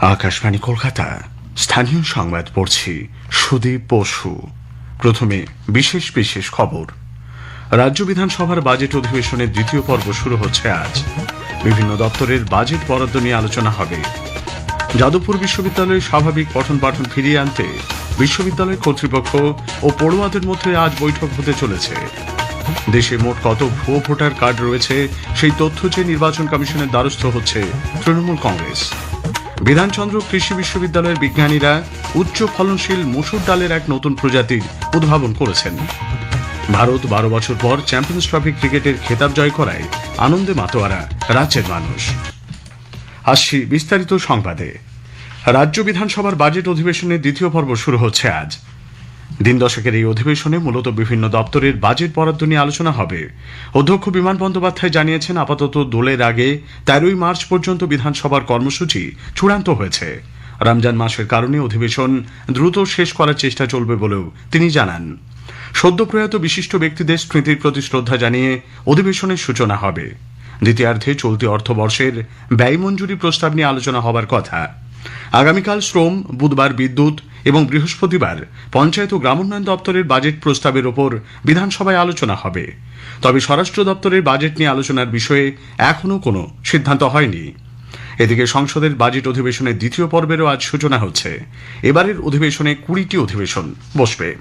আকাশবাণী কলকাতা। স্থানীয় সংবাদ পড়ছি সুদীপ বসু। প্রথমে বিশেষ বিশেষ খবর। রাজ্য বিধানসভার বাজেট অধিবেশনের দ্বিতীয় পর্ব শুরু হচ্ছে আজ। বিভিন্ন দপ্তরের বাজেট বরাদ্দ নিয়ে আলোচনা হবে। যাদবপুর বিশ্ববিদ্যালয়ে স্বাভাবিক পঠন পাঠন ফিরিয়ে আনতে বিশ্ববিদ্যালয় কর্তৃপক্ষ ও পড়ুয়াদের মধ্যে আজ বৈঠক হতে চলেছে। দেশে মোট কত ভুয়ো ভোটার কার্ড রয়েছে, সেই তথ্য চেয়ে নির্বাচন কমিশনের দ্বারস্থ হচ্ছে তৃণমূল কংগ্রেস। বিধানচন্দ্র কৃষি বিশ্ববিদ্যালয়ের বিজ্ঞানীরা উচ্চ ফলনশীল মসুর ডালের এক নতুন প্রজাতির উদ্ভাবন করেছেন। ভারত বারো বছর পর চ্যাম্পিয়ন্স ট্রফি ক্রিকেটের খেতাব জয় করায় আনন্দে মাতোয়ারা, রাজ্যের মানুষ। আসছি বিস্তারিত সংবাদে। রাজ্য বিধানসভার বাজেট অধিবেশনের দ্বিতীয় পর্ব শুরু হচ্ছে আজ। দিন দশকের এই অধিবেশনে মূলত বিভিন্ন দপ্তরের বাজেট বরাদ্দ নিয়ে আলোচনা হবে। অধ্যক্ষ বিমান বন্দ্যোপাধ্যায় জানিয়েছেন, আপাতত দোলের আগে তেরোই মার্চ পর্যন্ত বিধানসভার কর্মসূচি চূড়ান্ত হয়েছে। রমজান মাসের কারণে অধিবেশন দ্রুত শেষ করার চেষ্টা চলবে বলেও তিনি জানান। সদ্য প্রয়াত বিশিষ্ট ব্যক্তিদের স্মৃতির প্রতি শ্রদ্ধা জানিয়ে অধিবেশনের সূচনা হবে। দ্বিতীয়ার্ধে চলতি অর্থবর্ষের ব্যয় মঞ্জুরি প্রস্তাব নিয়ে আলোচনা হবার কথা। আগামীকাল শ্রম, বুধবার বিদ্যুৎ এবং বৃহস্পতিবার পঞ্চায়েত ও গ্রামোন্নয়ন দপ্তরের বাজেট প্রস্তাবের ওপর বিধানসভায় আলোচনা হবে। তবে স্বরাষ্ট্র দপ্তরের বাজেট নিয়ে আলোচনার বিষয়ে এখনও কোনো সিদ্ধান্ত হয়নি। এদিকে সংসদের বাজেট অধিবেশনের দ্বিতীয় পর্বেরও আজ সূচনা হচ্ছে। এবারের অধিবেশনে কুড়িটি অধিবেশন বসবে।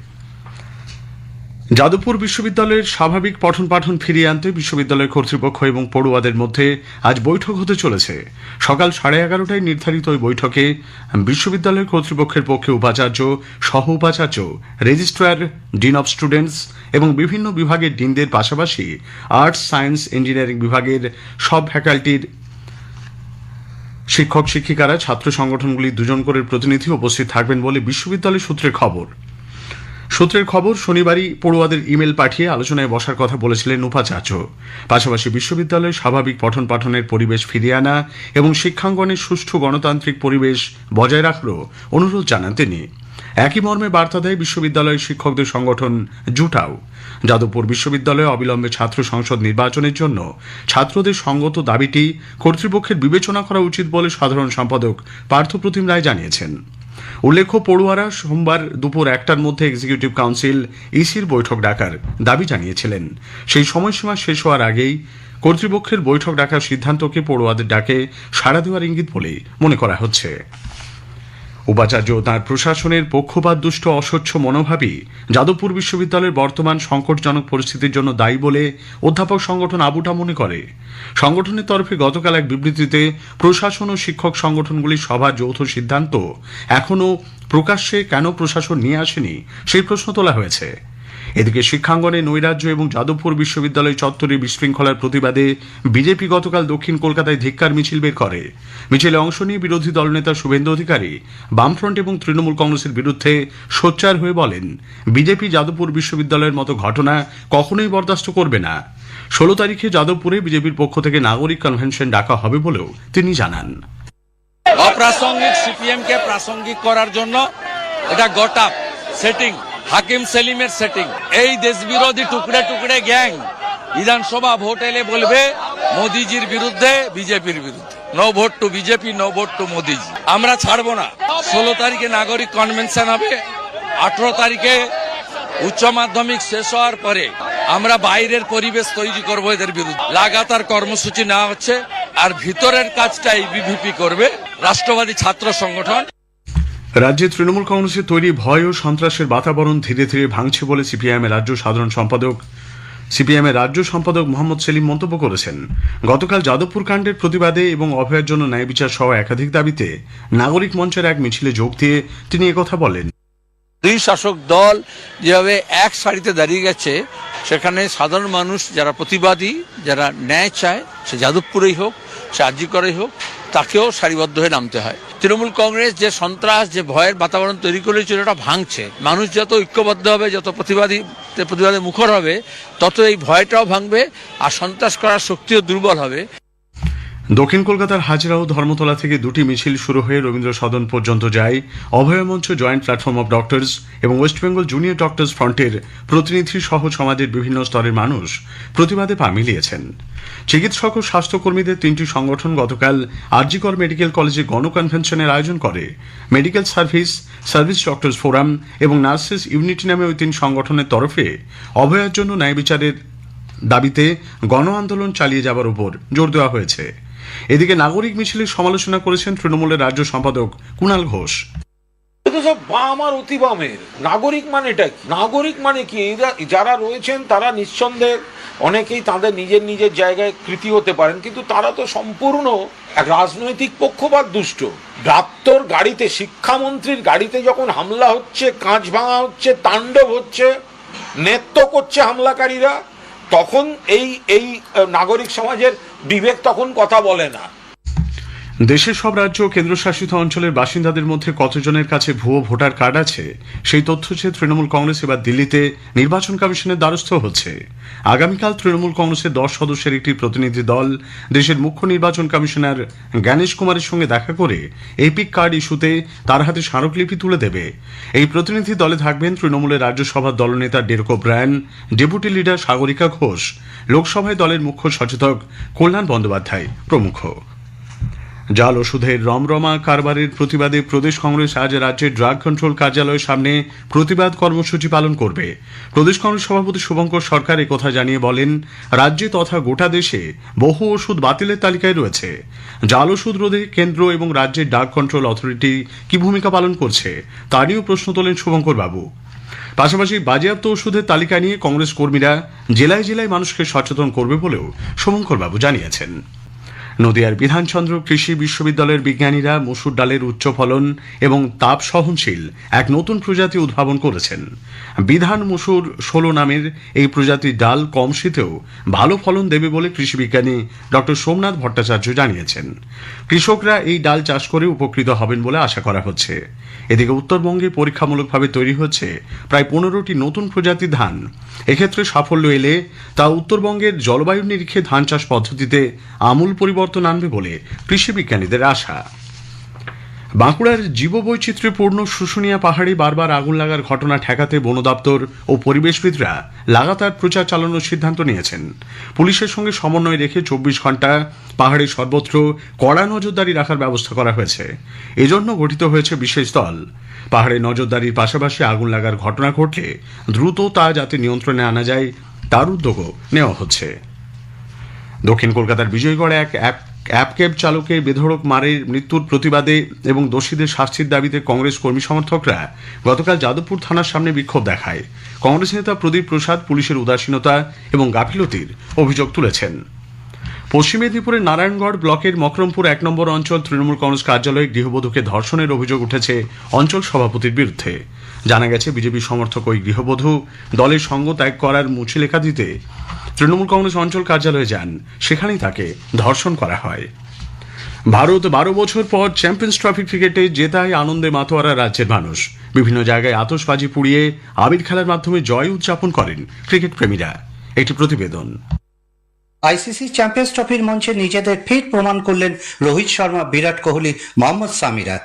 যাদবপুর বিশ্ববিদ্যালয়ের স্বাভাবিক পঠন পাঠন ফিরিয়ে আনতে বিশ্ববিদ্যালয় কর্তৃপক্ষ এবং পড়ুয়াদের মধ্যে আজ বৈঠক হতে চলেছে। সকাল সাড়ে এগারোটায় নির্ধারিত ওই বৈঠকে বিশ্ববিদ্যালয় কর্তৃপক্ষের পক্ষে উপাচার্য, সহ উপাচার্য, রেজিস্ট্রার, ডিন অব স্টুডেন্টস এবং বিভিন্ন বিভাগের ডিনদের পাশাপাশি আর্টস, সায়েন্স, ইঞ্জিনিয়ারিং বিভাগের সব ফ্যাকাল্টির শিক্ষক, শিক্ষিকারা, ছাত্র সংগঠনগুলি দুজন করে প্রতিনিধি উপস্থিত থাকবেন বলে বিশ্ববিদ্যালয় সূত্রে খবর। সূত্রের খবর, শনিবারই পড়ুয়াদের ইমেল পাঠিয়ে আলোচনায় বসার কথা বলেছিলেন উপাচার্য পাশাপাশি বিশ্ববিদ্যালয়ে স্বাভাবিক পঠন পাঠনের পরিবেশ ফিরিয়ে আনা এবং শিক্ষাঙ্গনের সুষ্ঠু গণতান্ত্রিক পরিবেশ বজায় রাখারও অনুরোধ জানান তিনি। একই মর্মে বার্তা দেয় বিশ্ববিদ্যালয়ের শিক্ষকদের সংগঠন জুটাও। যাদবপুর বিশ্ববিদ্যালয়ে অবিলম্বে ছাত্র সংসদ নির্বাচনের জন্য ছাত্রদের সঙ্গত দাবিটি কর্তৃপক্ষের বিবেচনা করা উচিত বলে সাধারণ সম্পাদক পার্থপ্রতিম রায় জানিয়েছেন। উল্লেখ্য, পড়ুয়ারা সোমবার দুপুর একটার মধ্যে এক্সিকিউটিভ কাউন্সিল ইসির বৈঠক ডাকার দাবি জানিয়েছিলেন। সেই সময়সীমা শেষ হওয়ার আগেই কর্তৃপক্ষের বৈঠক ডাকার সিদ্ধান্তকে পড়ুয়াদের ডাকে সাড়া দেওয়ার ইঙ্গিত বলে মনে করা হচ্ছে। উপাচার্য তার প্রশাসনের পক্ষপাত, দুষ্ট, অস্বচ্ছ মনোভাবই যাদবপুর বিশ্ববিদ্যালয়ের বর্তমান সংকটজনক পরিস্থিতির জন্য দায়ী বলে অধ্যাপক সংগঠন আবুটা মনে করে। সংগঠনের তরফে গতকাল এক বিবৃতিতে প্রশাসন ও শিক্ষক সংগঠনগুলির সভা, যৌথ সিদ্ধান্ত এখনও প্রকাশ্যে কেন প্রশাসন নিয়ে আসেনি, সেই প্রশ্ন তোলা হয়েছে। এদিকে শিক্ষাঙ্গনে নৈরাজ্য এবং যাদবপুর বিশ্ববিদ্যালয় চত্বরে বিশৃঙ্খলার প্রতিবাদে বিজেপি গতকাল দক্ষিণ কলকাতায় ধিক্কার মিছিল বের করে। মিছিলে অংশ নিয়ে বিরোধী দলনেতা শুভেন্দু অধিকারী, বামফ্রন্ট এবং তৃণমূল কংগ্রেসের বিরুদ্ধে সোচ্চার হয়ে বলেন, বিজেপি যাদবপুর বিশ্ববিদ্যালয়ের মতো ঘটনা কখনোই বরদাস্ত করবে না। ষোলো তারিখে যাদবপুরে বিজেপির পক্ষ থেকে নাগরিক কনভেনশন ডাকা হবে বলেও তিনি জানান। অপ্রাসঙ্গিক সিপিএম কে প্রাসঙ্গিক করার জন্য এটা গোটা সেটিং। হাকিম সেলিমের সেটিং এই দেশ বিরোধী টুকরে টুকরে গ্যাং। বিধানসভা ভোট এলে বলবে, মোদিজির বিরুদ্ধে, বিজেপির বিরুদ্ধে। No vote to BJP, no vote to Modiji. আমরা ছাড়বো না। ষোলো তারিখে নাগরিক কনভেনশন হবে। আঠারো তারিখে উচ্চ মাধ্যমিক শেষ হওয়ার পরে আমরা বাইরের পরিবেশ তৈরি করব এদের বিরুদ্ধে। লাগাতার কর্মসূচি নেওয়া হচ্ছে। আর ভিতরের কাজটা বিভিপি করবে। রাষ্ট্রবাদী ছাত্র সংগঠন। রাজ্যে তৃণমূল কংগ্রেসের তৈরি ভয় ও সন্ত্রাসের বাতাবরণ ধীরে ধীরে ভাঙছে বলে সিপিআইএম এর রাজ্য সাধারণ সম্পাদক সিপিএম এর রাজ্য সম্পাদক মোহাম্মদ সেলিম মন্তব্য করেছেন। গতকাল যাদবপুর কাণ্ডের প্রতিবাদে এবং অভয়ের জন্য ন্যায় বিচার সহ একাধিক দাবিতে নাগরিক মঞ্চের এক মিছিলে যোগ দিয়ে তিনি একথা বলেন। দুই শাসক দল যেভাবে এক সারিতে দাঁড়িয়ে গেছে, সেখানে সাধারণ মানুষ যারা প্রতিবাদী, যারা ন্যায় চায়, সে যাদবপুরেই হোক, সে আজিকরেই হোক তাকেও সারিবদ্ধ হয়ে নামতে হয়। তৃণমূল কংগ্রেস যে সন্ত্রাস, যে ভয়ের বাতাবরণ তৈরি করেছিল, এটা ভাঙছে। মানুষ যত ঐক্যবদ্ধ হবে, যত প্রতিবাদী, প্রতিবাদে মুখর হবে, তত এই ভয়টাও ভাঙবে, আর সন্ত্রাস করার শক্তিও দুর্বল হবে। দক্ষিণ কলকাতার হাজরা ও ধর্মতলা থেকে দুটি মিছিল শুরু হয়ে রবীন্দ্র সদন পর্যন্ত যায়। Abhaya Mancha joint platform of doctors এবং ওয়েস্ট বেঙ্গল জুনিয়র ডক্টরস ফ্রন্টের প্রতিনিধি সহ সমাজের বিভিন্ন স্তরের মানুষ প্রতিবাদে পা মিলিয়েছেন। চিকিৎসক ও স্বাস্থ্যকর্মীদের তিনটি সংগঠন গতকাল আরজিকর মেডিকেল কলেজে গণকনভেনশনের আয়োজন করে। Medical service service doctors forum এবং নার্সেস ইউনিটি নামে ওই তিন সংগঠনের তরফে অভয়ের জন্য ন্যায় বিচারের দাবিতে গণ আন্দোলন চালিয়ে যাবার উপর জোর দেওয়া হয়েছে। এদিকে নাগরিক মিছিলের সমালোচনা করেছেন তৃণমূলের রাজ্য সম্পাদক কুণাল ঘোষ। সব বাম আর অতি বামের নাগরিক মানেটা কি? নাগরিক মানে কি? যারা রয়েছেন তারা নিঃসন্দেহে অনেকেই তাদের নিজের নিজের জায়গায় কৃতি হতে পারেন, কিন্তু তারা তো সম্পূর্ণ রাজনৈতিক পক্ষপাত দুষ্ট। প্রাপ্তর গাড়িতে, শিক্ষামন্ত্রীর গাড়িতে যখন হামলা হচ্ছে, কাঁচ ভাঙা হচ্ছে, তাণ্ডব হচ্ছে, নেত্য করছে হামলাকারীরা তখন এই এই নাগরিক সমাজের বিবেক তখন কথা বলে না। দেশের সব রাজ্য ও কেন্দ্রশাসিত অঞ্চলের বাসিন্দাদের মধ্যে কতজনের কাছে ভুয়ো ভোটার কার্ড আছে, সেই তথ্য চেয়ে তৃণমূল কংগ্রেস এবার দিল্লিতে নির্বাচন কমিশনের দ্বারস্থ হচ্ছে। আগামীকাল তৃণমূল কংগ্রেসের দশ সদস্যের একটি প্রতিনিধি দল দেশের মুখ্য নির্বাচন কমিশনার জ্ঞানেশ কুমারের সঙ্গে দেখা করে এপিক কার্ড ইস্যুতে তার হাতে স্মারকলিপি তুলে দেবে। এই প্রতিনিধি দলে থাকবেন তৃণমূলের রাজ্যসভার দলনেতা Derek O'Brien, deputy leader Sagarika Ghosh, লোকসভায় দলের মুখ্য সচেতক কল্যাণ বন্দ্যোপাধ্যায় প্রমুখ। জাল ওষুধের রমরমা কারবারের প্রতিবাদে প্রদেশ কংগ্রেস আজ রাজ্যের ড্রাগ কন্ট্রোল কার্যালয়ের সামনে প্রতিবাদ কর্মসূচি পালন করবে। প্রদেশ কংগ্রেস সভাপতি শুভঙ্কর সরকার কথা জানিয়ে বলেন, রাজ্যে তথা গোটা দেশে বহু ওষুধ বাতিলের তালিকায় রয়েছে। জাল ওষুধ রোধে কেন্দ্র এবং রাজ্যের ড্রাগ কন্ট্রোল অথরিটি কি ভূমিকা পালন করছে, তা নিয়েও প্রশ্ন তোলেন শুভঙ্কর বাবু। পাশাপাশি বাজেয়াপ্ত ওষুধের তালিকা নিয়ে কংগ্রেস কর্মীরা জেলায় জেলায় মানুষকে সচেতন করবে বলেও শুভঙ্কর বাবু জানিয়েছেন। নদিয়ার বিধানচন্দ্র কৃষি বিশ্ববিদ্যালয়ের বিজ্ঞানীরা মসুর ডালের উচ্চ ফলন এবং তাপ সহনশীল এক নতুন প্রজাতি উদ্ভাবন করেছেন। বিধান মসুর ষোলো নামের এই প্রজাতির ডাল কম শীতেও ভালো ফলন দেবে বলে কৃষি বিজ্ঞানী ডক্টর সোমনাথ ভট্টাচার্য জানিয়েছেন। কৃষকরা এই ডাল চাষ করে উপকৃত হবেন বলে আশা করা হচ্ছে। এদিকে উত্তরবঙ্গে পরীক্ষামূলকভাবে তৈরি হচ্ছে প্রায় পনেরোটি নতুন প্রজাতির ধান। এক্ষেত্রে সাফল্য এলে তা উত্তরবঙ্গের জলবায়ু নিরিখে ধান চাষ পদ্ধতিতে আমূল পরিবর্তন আনবে বলে কৃষি বিজ্ঞানীদের আশা। বাঁকুড়ার জীববৈচিত্র্যপূর্ণ শুশুনিয়া পাহাড়ে বারবার আগুন লাগার ঘটনা ঠেকাতে বন দপ্তর ও পরিবেশবিদরা লাগাতার প্রচার চালানোর সিদ্ধান্ত নিয়েছেন। পুলিশের সঙ্গে সমন্বয় রেখে চব্বিশ ঘণ্টা পাহাড়ে সর্বত্র কড়া নজরদারি রাখার ব্যবস্থা করা হয়েছে। এজন্য গঠিত হয়েছে বিশেষ দল। পাহাড়ে নজরদারির পাশাপাশি আগুন লাগার ঘটনা ঘটলে দ্রুত তা যাতে নিয়ন্ত্রণে আনা যায়, তার উদ্যোগও নেওয়া হচ্ছে। দক্ষিণ কলকাতার বিজয়গড়ে এক অ্যাপ অ্যাপ ক্যাব চালকের বেধড়ক মারের মৃত্যুর প্রতিবাদে এবং দোষীদের শাস্তির দাবিতে কংগ্রেস কর্মী সমর্থকরা গতকাল যাদবপুর থানার সামনে বিক্ষোভ দেখায়। কংগ্রেস নেতা প্রদীপ প্রসাদ পুলিশের উদাসীনতা এবং গাফিলতির অভিযোগ তুলেছেন। পশ্চিম মেদিনীপুরের নারায়ণগড় ব্লকের মকরমপুর এক নম্বর অঞ্চল তৃণমূল কংগ্রেস কার্যালয়ে গৃহবধূকে ধর্ষণের অভিযোগ উঠেছে অঞ্চল সভাপতির বিরুদ্ধে। জানা গেছে, বিজেপি সমর্থক ওই গৃহবধূ দলের সঙ্গ ত্যাগ করার মুছে লেখা দিতে তৃণমূল কংগ্রেস অঞ্চল কার্যালয়ে যান। সেখানেই তাকে ধর্ষণ করা হয়। ভারত বারো বছর পর চ্যাম্পিয়ন্স ট্রফি ক্রিকেটে জেতায় আনন্দে মাতোয়ারা রাজ্যের মানুষ। বিভিন্ন জায়গায় আতশবাজি পুড়িয়ে আবির খেলার মাধ্যমে জয় উদযাপন করেন ক্রিকেট প্রেমীরা। একটি প্রতিবেদন। আইসিসি চ্যাম্পিয়ন্স ট্রফির মঞ্চে নিজেদের ফিট প্রমাণ করলেন রোহিত শর্মা, বিরাট কোহলি, মোহাম্মদ সামিরা।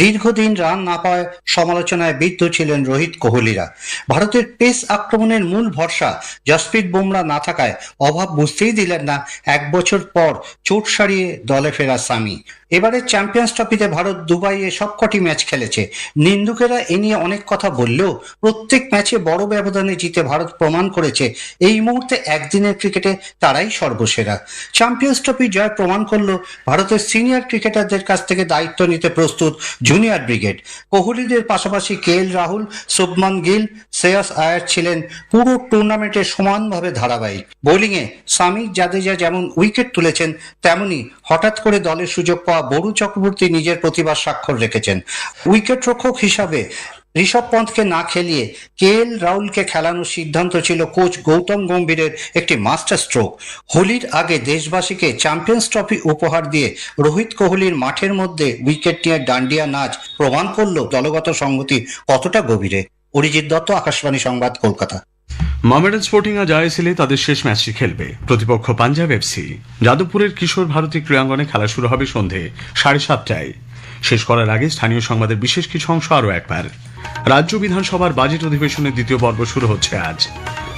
দীর্ঘদিন রান না পাওয়ায় সমালোচনায় বিদ্ধ ছিলেন রোহিত কোহলিরা। ভারতের পেস আক্রমণের মূল ভরসা জসপ্রীত বুমরা না থাকায় অভাব বুঝতেই দিলেন না এক বছর পর চোট সারিয়ে দলে ফেরা সামি। এবারে চ্যাম্পিয়ন্স ট্রফিতে ভারত দুবাইয়ে সবকটি ম্যাচ খেলেছে। নিন্দুকেরা এ নিয়ে অনেক কথা বললেও প্রত্যেক ম্যাচে বড় ব্যবধানে জিতে ভারত প্রমাণ করেছে। এই মুহূর্তে একদিনের ক্রিকেটে তারাই সর্বসেরা। চ্যাম্পিয়ন্স ট্রফি জয় প্রমাণ করল ভারতের সিনিয়র ক্রিকেটারদের কাছ থেকে দায়িত্ব নিতে প্রস্তুত জুনিয়র ব্রিগেড কোহলিদের পাশাপাশি কে এল রাহুল, শুভমান গিল, শ্রেয়স আয়ার ছিলেন পুরো টুর্নামেন্টে সমানভাবে ধারাবাহিক। বোলিংয়ে সামি জাদেজা যেমন উইকেট তুলেছেন, তেমনি হঠাৎ করে দলের সুযোগ পাওয়া বরু চক্রবর্তী নিজের প্রতিভার স্বাক্ষর রেখেছেন। উইকেট রক্ষক হিসাবে ঋষভ পন্থকে না খেলিয়ে কে এল রাহুলকে খেলানোর সিদ্ধান্ত ছিল কোচ গৌতম গম্ভীরের একটি মাস্টার স্ট্রোক। হোলির আগে দেশবাসীকে চ্যাম্পিয়ন্স ট্রফি উপহার দিয়ে রোহিত কোহলির মাঠের মধ্যে উইকেট নিয়ে ডান্ডিয়া নাচ প্রমাণ করল দলগত সংগতি কতটা গভীরে। অরিজিৎ দত্ত, আকাশবাণী সংবাদ, কলকাতা। মোহামেডান স্পোর্টিং আজ আইএসএলে তাদের শেষ ম্যাচটি খেলবে। প্রতিপক্ষ পাঞ্জাব এফসি যাদবপুরের কিশোর ভারতী ক্রীড়াঙ্গনে খেলা শুরু হবে সন্ধে সাড়ে সাতটায়। শেষ করার আগে স্থানীয় সংবাদের বিশেষ কিছু অংশ আরও একবার। রাজ্য বিধানসভার বাজেট অধিবেশনের দ্বিতীয় পর্ব শুরু হচ্ছে আজ।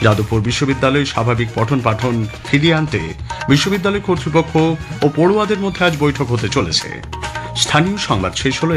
যাদবপুর বিশ্ববিদ্যালয়ে স্বাভাবিক পঠন পাঠন ফিরিয়ে আনতে বিশ্ববিদ্যালয় কর্তৃপক্ষ ও পড়ুয়াদের মধ্যে আজ বৈঠক হতে চলেছে। স্থানীয় সংবাদ শেষ হলো